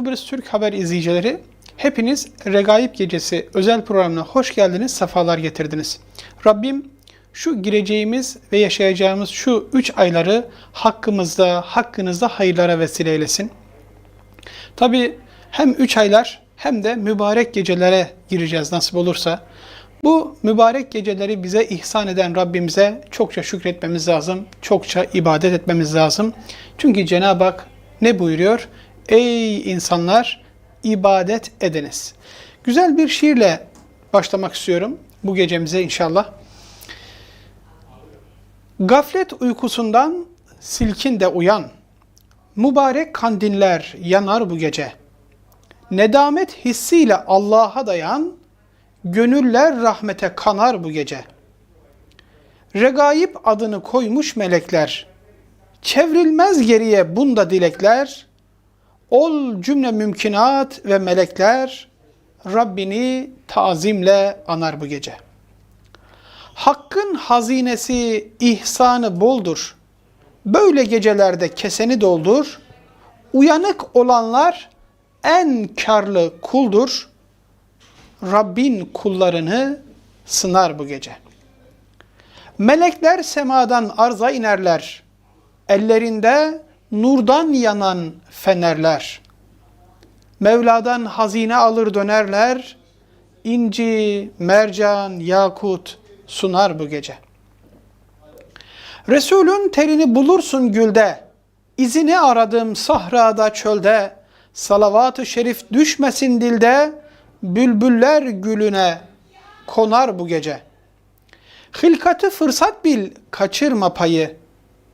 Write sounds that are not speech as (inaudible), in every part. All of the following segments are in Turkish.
Kıbrıs Türk Haber izleyicileri, hepiniz Regaib Gecesi özel programına hoş geldiniz, sefalar getirdiniz. Rabbim şu gireceğimiz ve yaşayacağımız şu üç ayları hakkımızda, hakkınızda hayırlara vesile eylesin. Tabi hem üç aylar hem de mübarek gecelere gireceğiz nasip olursa. Bu mübarek geceleri bize ihsan eden Rabbimize çokça şükretmemiz lazım. Çokça ibadet etmemiz lazım. Çünkü Cenab-ı Hak ne buyuruyor? Ey insanlar ibadet ediniz. Güzel bir şiirle başlamak istiyorum bu gecemize inşallah. Gaflet uykusundan silkin de uyan. Mübarek kandiller yanar bu gece. Nedamet hissiyle Allah'a dayan, gönüller rahmete kanar bu gece. Regaib adını koymuş melekler, çevrilmez geriye bunda dilekler, ol cümle mümkinat ve melekler, Rabbini tazimle anar bu gece. Hakkın hazinesi ihsanı boldur. Böyle gecelerde keseni doldur. Uyanık olanlar en karlı kuldur. Rabbin kullarını sınar bu gece. Melekler semadan arza inerler. Ellerinde nurdan yanan fenerler. Mevla'dan hazine alır dönerler. İnci, mercan, yakut sunar bu gece. Resulün terini bulursun gülde. İzini aradım sahrada çölde. Salavat-ı şerif düşmesin dilde. Bülbüller gülüne konar bu gece. Hilkatı fırsat bil, kaçırma payı.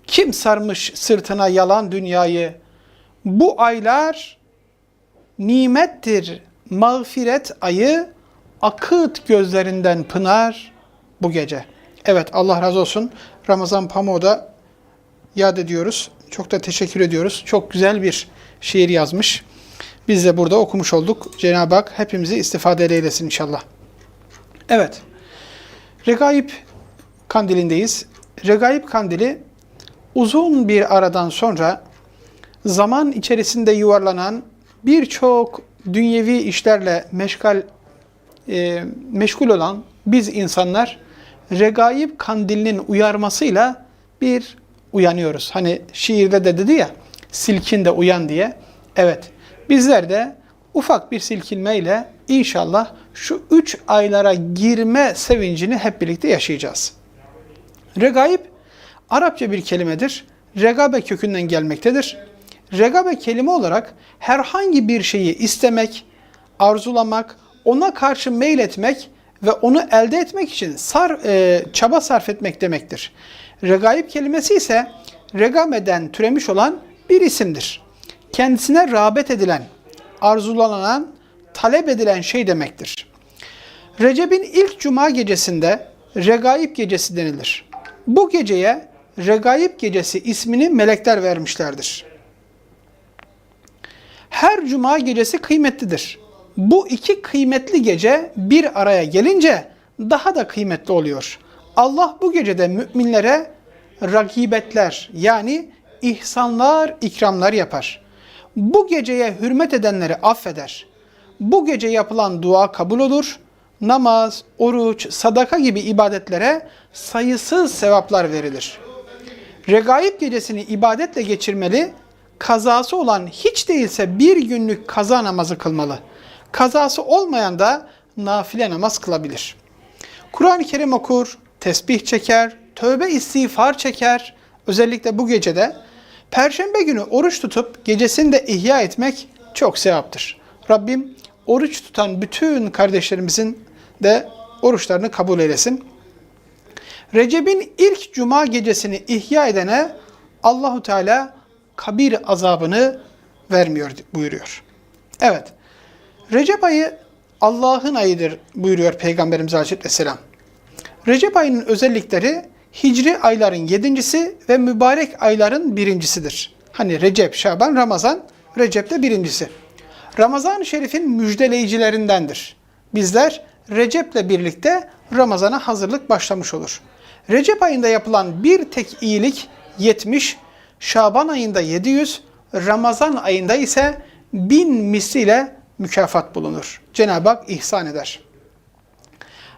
Kim sarmış sırtına yalan dünyayı? Bu aylar nimettir, mağfiret ayı, akıt gözlerinden pınar bu gece. Evet Allah razı olsun. Ramazan Pamuk'u da yad ediyoruz. Çok da teşekkür ediyoruz. Çok güzel bir şiir yazmış. Biz de burada okumuş olduk. Cenab-ı Hak hepimizi istifade eylesin inşallah. Evet. Regaib kandilindeyiz. Regaib kandili uzun bir aradan sonra zaman içerisinde yuvarlanan birçok dünyevi işlerle meşgal e, meşgul olan biz insanlar regaib kandilinin uyarmasıyla bir uyanıyoruz. Hani şiirde de dedi ya silkin de uyan diye. Evet bizler de ufak bir silkinmeyle inşallah şu üç aylara girme sevincini hep birlikte yaşayacağız. Regaib Arapça bir kelimedir. Regabe kökünden gelmektedir. Regabe kelime olarak herhangi bir şeyi istemek, arzulamak, ona karşı meyletmek ve onu elde etmek için sar, e, çaba sarf etmek demektir. Regaib kelimesi ise regameden türemiş olan bir isimdir. Kendisine rağbet edilen, arzulanan, talep edilen şey demektir. Recep'in ilk cuma gecesinde Regaib gecesi denilir. Bu geceye Regaib gecesi ismini melekler vermişlerdir. Her cuma gecesi kıymetlidir. Bu iki kıymetli gece bir araya gelince daha da kıymetli oluyor. Allah bu gecede müminlere rakibetler yani ihsanlar, ikramlar yapar. Bu geceye hürmet edenleri affeder. Bu gece yapılan dua kabul olur. Namaz, oruç, sadaka gibi ibadetlere sayısız sevaplar verilir. Regaib gecesini ibadetle geçirmeli, kazası olan hiç değilse bir günlük kaza namazı kılmalı. Kazası olmayan da nafile namaz kılabilir. Kur'an-ı Kerim okur, tesbih çeker, tövbe istiğfar çeker. Özellikle bu gecede Perşembe günü oruç tutup gecesini de ihya etmek çok sevaptır. Rabbim oruç tutan bütün kardeşlerimizin de oruçlarını kabul eylesin. Recep'in ilk cuma gecesini ihya edene Allahu Teala kabir azabını vermiyor buyuruyor. Evet. Recep ayı Allah'ın ayıdır buyuruyor Peygamberimiz Aleyhisselam. Recep ayının özellikleri Hicri ayların yedincisi ve mübarek ayların birincisidir. Hani Recep, Şaban, Ramazan, Recep de birincisi. Ramazan-ı Şerif'in müjdeleyicilerindendir. Bizler Recep'le birlikte Ramazan'a hazırlık başlamış olur. Recep ayında yapılan bir tek iyilik 70, Şaban ayında 700, Ramazan ayında ise bin misliyle mükafat bulunur. Cenab-ı Hak ihsan eder.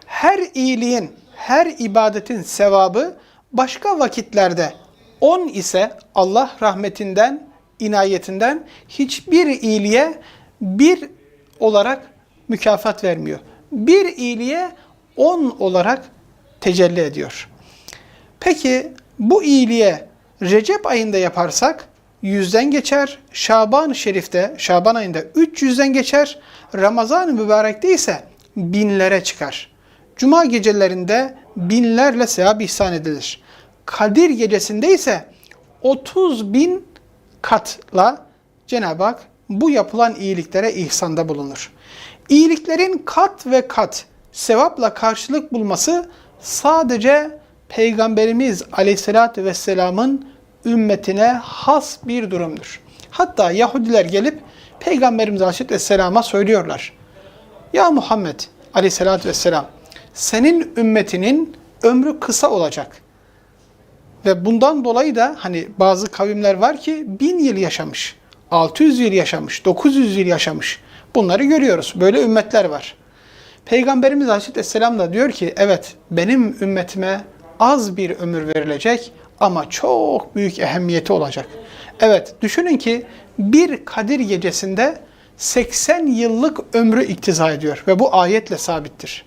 Her iyiliğin, her ibadetin sevabı başka vakitlerde 10 ise Allah rahmetinden, inayetinden hiçbir iyiliğe bir olarak mükafat vermiyor. Bir iyiliğe 10 olarak tecelli ediyor. Peki bu iyiliğe Recep ayında yaparsak yüzden geçer. Şaban-ı Şerif'te, Şaban ayında 300'den geçer. Ramazan-ı Mübarek'te ise binlere çıkar. Cuma gecelerinde binlerle sevap ihsan edilir. Kadir gecesinde ise 30 bin katla Cenab-ı Hak bu yapılan iyiliklere ihsanda bulunur. İyiliklerin kat ve kat sevapla karşılık bulması sadece Peygamberimiz Aleyhisselatü Vesselam'ın ümmetine has bir durumdur. Hatta Yahudiler gelip Peygamberimiz Aleyhisselam'a söylüyorlar. Ya Muhammed Aleyhisselatü Vesselam senin ümmetinin ömrü kısa olacak. Ve bundan dolayı da hani bazı kavimler var ki bin yıl yaşamış, 600 yıl yaşamış, 900 yıl yaşamış. Bunları görüyoruz. Böyle ümmetler var. Peygamberimiz Aleyhisselam da diyor ki evet benim ümmetime az bir ömür verilecek ama çok büyük ehemmiyeti olacak. Evet düşünün ki bir Kadir gecesinde 80 yıllık ömrü iktiza ediyor ve bu ayetle sabittir.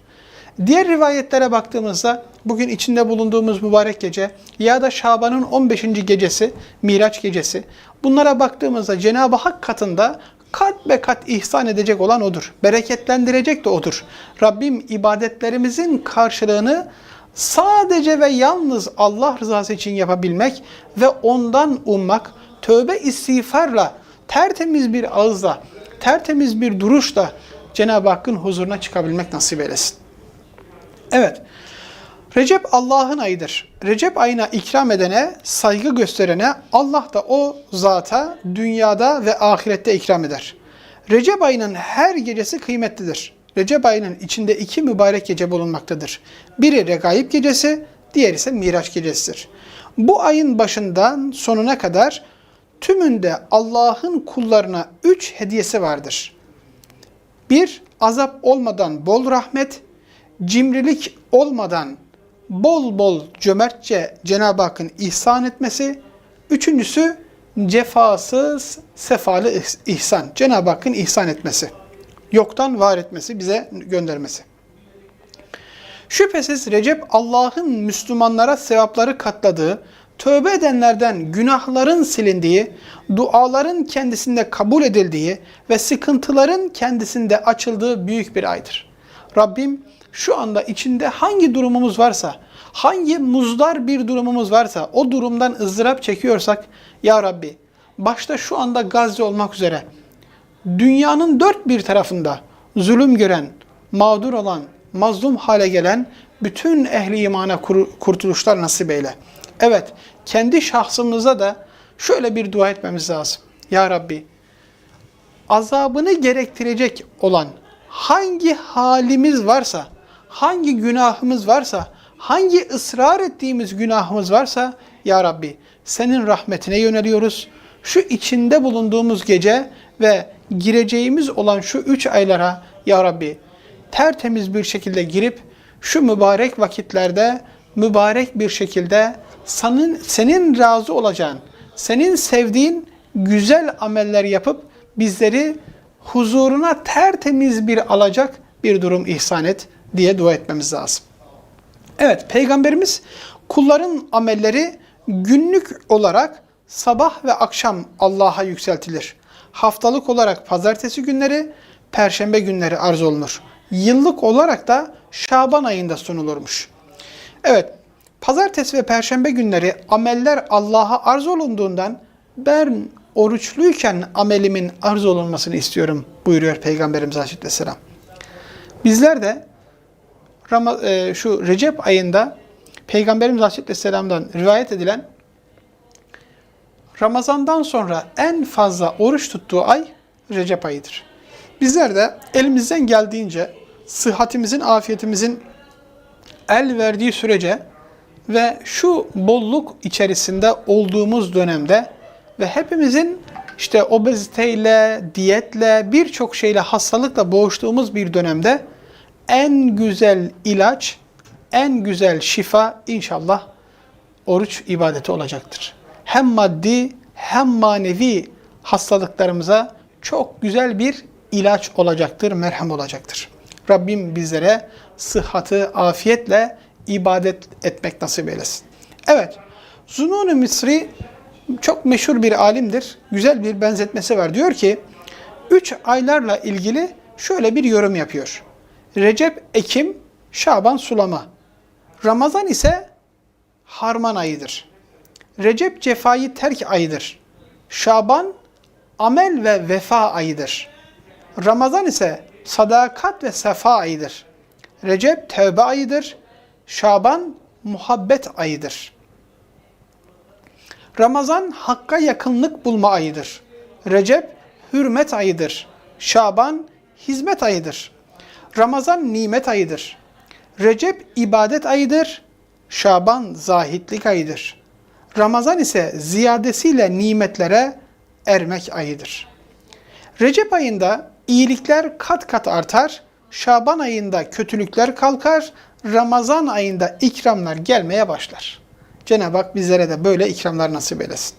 Diğer rivayetlere baktığımızda bugün içinde bulunduğumuz mübarek gece ya da Şaban'ın 15. gecesi, Miraç gecesi bunlara baktığımızda Cenab-ı Hak katında kat be kat ihsan edecek olan O'dur. Bereketlendirecek de O'dur. Rabbim ibadetlerimizin karşılığını sadece ve yalnız Allah rızası için yapabilmek ve ondan ummak, tövbe istiğfarla, tertemiz bir ağızla, tertemiz bir duruşla Cenab-ı Hakk'ın huzuruna çıkabilmek nasip eylesin. Evet, Recep Allah'ın ayıdır. Recep ayına ikram edene, saygı gösterene Allah da o zata dünyada ve ahirette ikram eder. Recep ayının her gecesi kıymetlidir. Recep ayının içinde iki mübarek gece bulunmaktadır. Biri Regaib gecesi, diğeri ise Miraç gecesidir. Bu ayın başından sonuna kadar tümünde Allah'ın kullarına üç hediyesi vardır. Bir, azap olmadan bol rahmet, cimrilik olmadan bol bol cömertçe Cenab-ı Hakk'ın ihsan etmesi. Üçüncüsü cefasız, sefalı ihsan. Cenab-ı Hakk'ın ihsan etmesi. Yoktan var etmesi, bize göndermesi. Şüphesiz Recep Allah'ın Müslümanlara sevapları katladığı, tövbe edenlerden günahların silindiği, duaların kendisinde kabul edildiği ve sıkıntıların kendisinde açıldığı büyük bir aydır. Rabbim şu anda içinde hangi durumumuz varsa, hangi muzdar bir durumumuz varsa, o durumdan ızdırap çekiyorsak, Ya Rabbi, başta şu anda Gazze olmak üzere, dünyanın dört bir tarafında zulüm gören, mağdur olan, mazlum hale gelen bütün ehli imana kurtuluşlar nasip eyle. Evet, kendi şahsımıza da şöyle bir dua etmemiz lazım. Ya Rabbi, azabını gerektirecek olan hangi halimiz varsa, hangi günahımız varsa, hangi ısrar ettiğimiz günahımız varsa Ya Rabbi senin rahmetine yöneliyoruz. Şu içinde bulunduğumuz gece ve gireceğimiz olan şu üç aylara Ya Rabbi tertemiz bir şekilde girip şu mübarek vakitlerde mübarek bir şekilde senin, senin razı olacağın, senin sevdiğin güzel ameller yapıp bizleri huzuruna tertemiz bir alacak bir durum ihsan et diye dua etmemiz lazım. Evet, Peygamberimiz kulların amelleri günlük olarak sabah ve akşam Allah'a yükseltilir. Haftalık olarak pazartesi günleri, perşembe günleri arz olunur. Yıllık olarak da Şaban ayında sunulurmuş. Evet, pazartesi ve perşembe günleri ameller Allah'a arz olunduğundan ben oruçluyken amelimin arz olunmasını istiyorum buyuruyor Peygamberimiz Aleyhisselam. Bizler de e, şu Recep ayında Peygamberimiz Aleyhisselam'dan rivayet edilen Ramazan'dan sonra en fazla oruç tuttuğu ay Recep ayıdır. Bizler de elimizden geldiğince sıhhatimizin, afiyetimizin el verdiği sürece ve şu bolluk içerisinde olduğumuz dönemde ve hepimizin işte obeziteyle, diyetle, birçok şeyle, hastalıkla boğuştuğumuz bir dönemde en güzel ilaç, en güzel şifa inşallah oruç ibadeti olacaktır. Hem maddi hem manevi hastalıklarımıza çok güzel bir ilaç olacaktır, merhem olacaktır. Rabbim bizlere sıhhatı, afiyetle ibadet etmek nasip eylesin. Evet, Zunun-u Misri çok meşhur bir alimdir. Güzel bir benzetmesi var. Diyor ki, üç aylarla ilgili şöyle bir yorum yapıyor. Recep, Ekim, Şaban, Sulama. Ramazan ise harman ayıdır. Recep cefayı terk ayıdır. Şaban amel ve vefa ayıdır. Ramazan ise sadakat ve sefa ayıdır. Recep tevbe ayıdır. Şaban muhabbet ayıdır. Ramazan hakka yakınlık bulma ayıdır. Recep hürmet ayıdır. Şaban hizmet ayıdır. Ramazan nimet ayıdır. Recep ibadet ayıdır. Şaban zahitlik ayıdır. Ramazan ise ziyadesiyle nimetlere ermek ayıdır. Recep ayında iyilikler kat kat artar, Şaban ayında kötülükler kalkar, Ramazan ayında ikramlar gelmeye başlar. Cenab-ı Hak bizlere de böyle ikramlar nasip eylesin.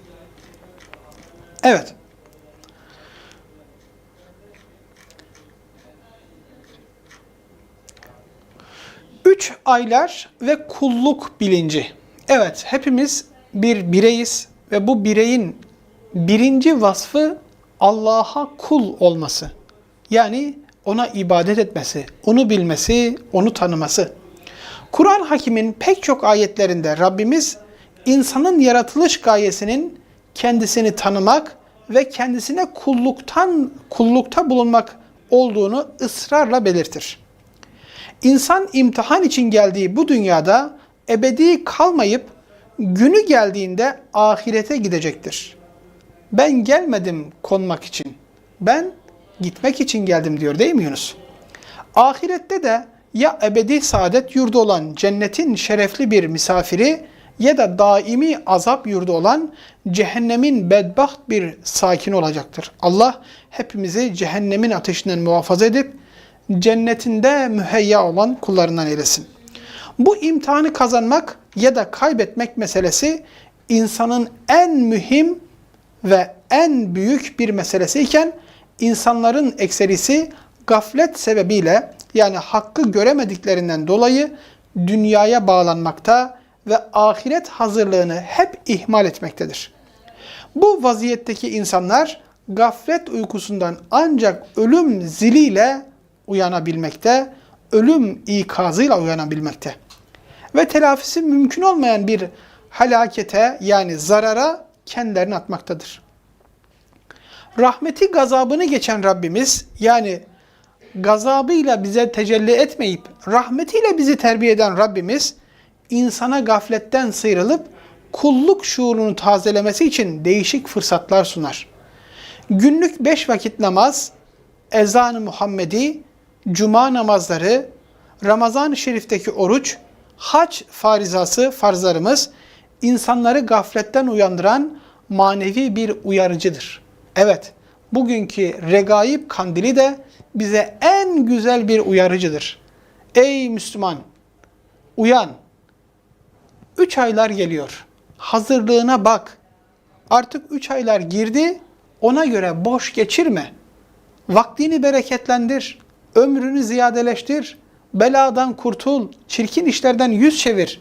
Evet. Üç aylar ve kulluk bilinci. Evet, hepimiz bir bireyiz ve bu bireyin birinci vasfı Allah'a kul olması. Yani ona ibadet etmesi, onu bilmesi, onu tanıması. Kur'an Hakim'in pek çok ayetlerinde Rabbimiz insanın yaratılış gayesinin kendisini tanımak ve kendisine kulluktan kullukta bulunmak olduğunu ısrarla belirtir. İnsan imtihan için geldiği bu dünyada ebedi kalmayıp günü geldiğinde ahirete gidecektir. Ben gelmedim konmak için. Ben gitmek için geldim diyor değil mi Yunus? Ahirette de ya ebedi saadet yurdu olan cennetin şerefli bir misafiri ya da daimi azap yurdu olan cehennemin bedbaht bir sakin olacaktır. Allah hepimizi cehennemin ateşinden muhafaza edip cennetinde müheyya olan kullarından eylesin. Bu imtihanı kazanmak ya da kaybetmek meselesi insanın en mühim ve en büyük bir meselesi iken insanların ekserisi gaflet sebebiyle yani hakkı göremediklerinden dolayı dünyaya bağlanmakta ve ahiret hazırlığını hep ihmal etmektedir. Bu vaziyetteki insanlar gaflet uykusundan ancak ölüm ziliyle uyanabilmekte, ölüm ikazıyla uyanabilmekte. Ve telafisi mümkün olmayan bir halakete yani zarara kendilerini atmaktadır. Rahmeti gazabını geçen Rabbimiz yani gazabıyla bize tecelli etmeyip rahmetiyle bizi terbiye eden Rabbimiz insana gafletten sıyrılıp kulluk şuurunu tazelemesi için değişik fırsatlar sunar. Günlük beş vakit namaz, ezan-ı Muhammedi, cuma namazları, Ramazan-ı Şerif'teki oruç, hac farizası, farzlarımız insanları gafletten uyandıran manevi bir uyarıcıdır. Evet, bugünkü regaib kandili de bize en güzel bir uyarıcıdır. Ey Müslüman, uyan. Üç aylar geliyor. Hazırlığına bak. Artık üç aylar girdi, ona göre boş geçirme. Vaktini bereketlendir, ömrünü ziyadeleştir, beladan kurtul, çirkin işlerden yüz çevir.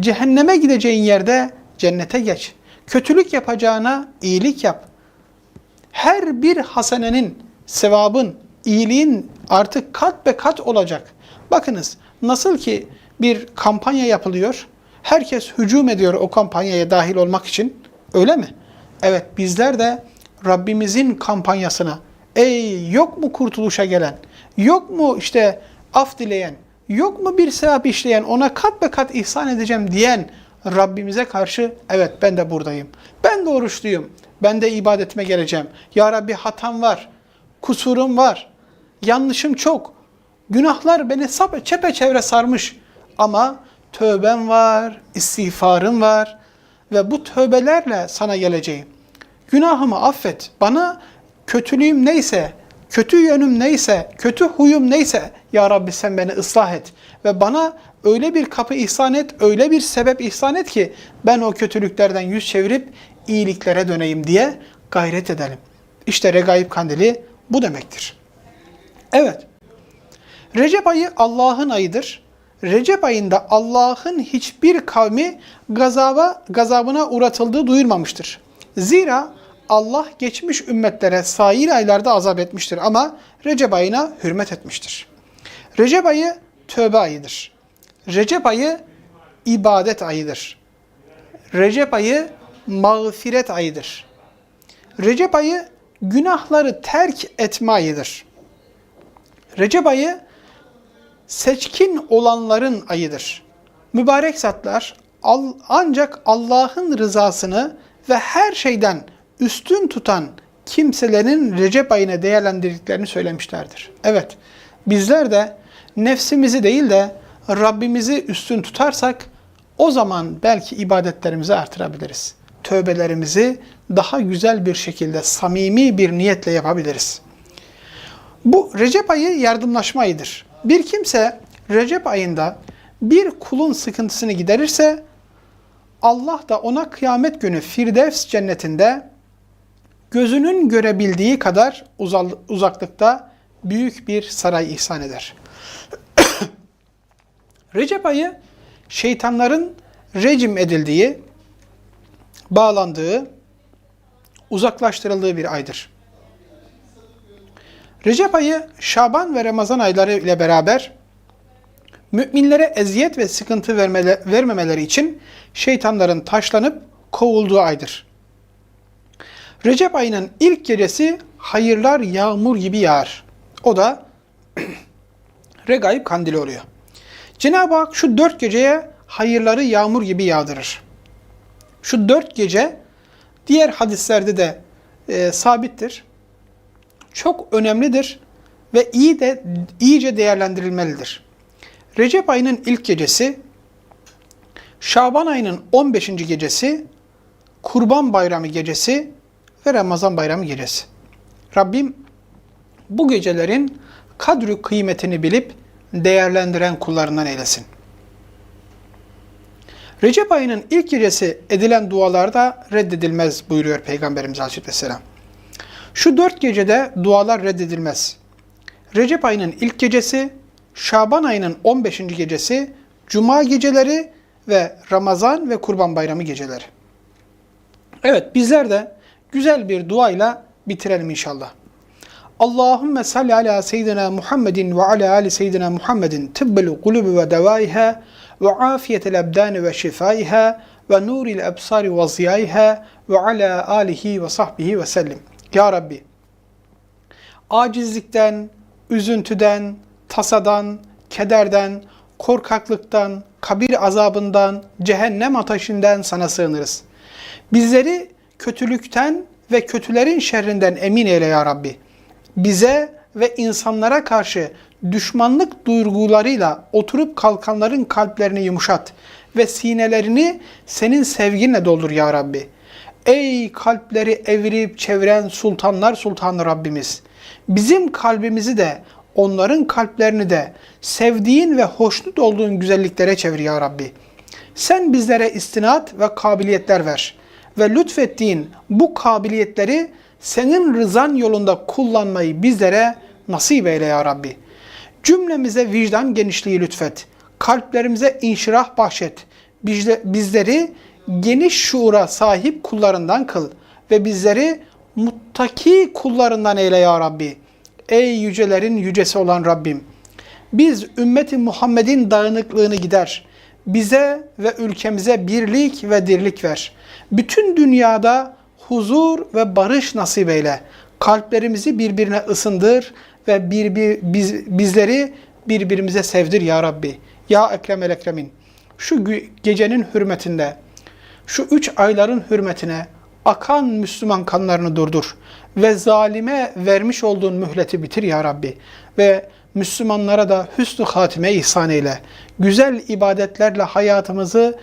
Cehenneme gideceğin yerde cennete geç. Kötülük yapacağına iyilik yap. Her bir hasenenin, sevabın, iyiliğin artık kat be kat olacak. Bakınız nasıl ki bir kampanya yapılıyor. Herkes hücum ediyor o kampanyaya dahil olmak için. Öyle mi? Evet bizler de Rabbimizin kampanyasına ey yok mu kurtuluşa gelen, yok mu işte af dileyen, yok mu bir sevap işleyen, ona kat be kat ihsan edeceğim diyen Rabbimize karşı evet ben de buradayım. Ben de oruçluyum. Ben de ibadetime geleceğim. Ya Rabbi hatam var. Kusurum var. Yanlışım çok. Günahlar beni sap çepeçevre sarmış. Ama tövbem var, istiğfarım var ve bu tövbelerle sana geleceğim. Günahımı affet. Bana kötülüğüm neyse, kötü yönüm neyse, kötü huyum neyse ya Rabbi sen beni ıslah et. Ve bana öyle bir kapı ihsan et, öyle bir sebep ihsan et ki ben o kötülüklerden yüz çevirip iyiliklere döneyim diye gayret edelim. İşte Regaib Kandili bu demektir. Evet. Recep ayı Allah'ın ayıdır. Recep ayında Allah'ın hiçbir kavmi gazaba, gazabına uğratıldığı duyurmamıştır. Zira Allah geçmiş ümmetlere sair aylarda azap etmiştir ama Recep ayına hürmet etmiştir. Recep ayı tövbe ayıdır. Recep ayı ibadet ayıdır. Recep ayı mağfiret ayıdır. Recep ayı günahları terk etme ayıdır. Recep ayı seçkin olanların ayıdır. Mübarek zatlar ancak Allah'ın rızasını ve her şeyden üstün tutan kimselerin Recep ayını değerlendirdiklerini söylemişlerdir. Evet, bizler de nefsimizi değil de Rabbimizi üstün tutarsak o zaman belki ibadetlerimizi artırabiliriz. Tövbelerimizi daha güzel bir şekilde, samimi bir niyetle yapabiliriz. Bu Recep ayı yardımlaşma ayıdır. Bir kimse Recep ayında bir kulun sıkıntısını giderirse Allah da ona kıyamet günü Firdevs cennetinde gözünün görebildiği kadar uzaklıkta büyük bir saray ihsan eder. (coughs) Recep ayı şeytanların rejim edildiği, bağlandığı, uzaklaştırıldığı bir aydır. Recep ayı Şaban ve Ramazan ayları ile beraber müminlere eziyet ve sıkıntı vermemeleri için şeytanların taşlanıp kovulduğu aydır. Recep ayının ilk gecesi hayırlar yağmur gibi yağar. O da (clears throat) Regaib kandili oluyor. Cenab-ı Hak şu dört geceye hayırları yağmur gibi yağdırır. Şu dört gece diğer hadislerde de e, sabittir. Çok önemlidir ve iyi de iyice değerlendirilmelidir. Recep ayının ilk gecesi, Şaban ayının 15. gecesi, Kurban Bayramı gecesi ve Ramazan Bayramı gecesi. Rabbim bu gecelerin kadri kıymetini bilip değerlendiren kullarından eylesin. Recep ayının ilk gecesi edilen dualarda reddedilmez buyuruyor Peygamberimiz Aleyhisselam. Şu dört gecede dualar reddedilmez. Recep ayının ilk gecesi, Şaban ayının 15. gecesi, Cuma geceleri ve Ramazan ve Kurban Bayramı geceleri. Evet bizler de güzel bir duayla bitirelim inşallah. Allahümme salli ala seyyidina Muhammedin ve ala ali seyyidina Muhammedin tibbel kulubi ve devaiha ve afiyetel ebdani ve şifaiha ve nuril ebsari ve ziyaiha ve ala alihi ve sahbihi ve sellim. Ya Rabbi, acizlikten, üzüntüden, tasadan, kederden, korkaklıktan, kabir azabından, cehennem ateşinden sana sığınırız. Bizleri kötülükten ve kötülerin şerrinden emin eyle ya Rabbi. Bize ve insanlara karşı düşmanlık duygularıyla oturup kalkanların kalplerini yumuşat ve sinelerini senin sevginle doldur ya Rabbi. Ey kalpleri evirip çeviren sultanlar sultanı Rabbimiz! Bizim kalbimizi de onların kalplerini de sevdiğin ve hoşnut olduğun güzelliklere çevir ya Rabbi. Sen bizlere istinat ve kabiliyetler ver ve lütfettiğin bu kabiliyetleri senin rızan yolunda kullanmayı bizlere nasip eyle ya Rabbi. Cümlemize vicdan genişliği lütfet. Kalplerimize inşirah bahşet. Bizleri geniş şuura sahip kullarından kıl ve bizleri muttaki kullarından eyle ya Rabbi. Ey yücelerin yücesi olan Rabbim. Biz ümmeti Muhammed'in dağınıklığını gider. Bize ve ülkemize birlik ve dirlik ver. Bütün dünyada huzur ve barış nasip eyle. Kalplerimizi birbirine ısındır ve bir, bir, biz, bizleri birbirimize sevdir ya Rabbi. Ya Ekremel Ekremin. Şu gecenin hürmetinde, şu üç ayların hürmetine akan Müslüman kanlarını durdur ve zalime vermiş olduğun mühleti bitir ya Rabbi. Ve Müslümanlara da hüsnü hatime ihsan eyle. Güzel ibadetlerle hayatımızı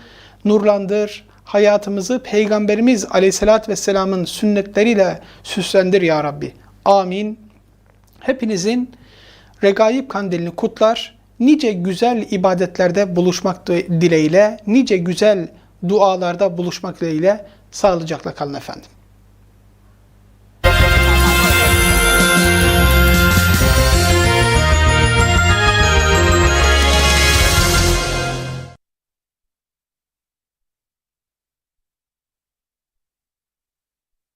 nurlandır, hayatımızı Peygamberimiz Aleyhisselatü Vesselam'ın sünnetleriyle süslendir ya Rabbi. Amin. Hepinizin Regaib Kandilini kutlar, nice güzel ibadetlerde buluşmak dileğiyle, nice güzel dualarda buluşmak dileğiyle sağlıcakla kalın efendim.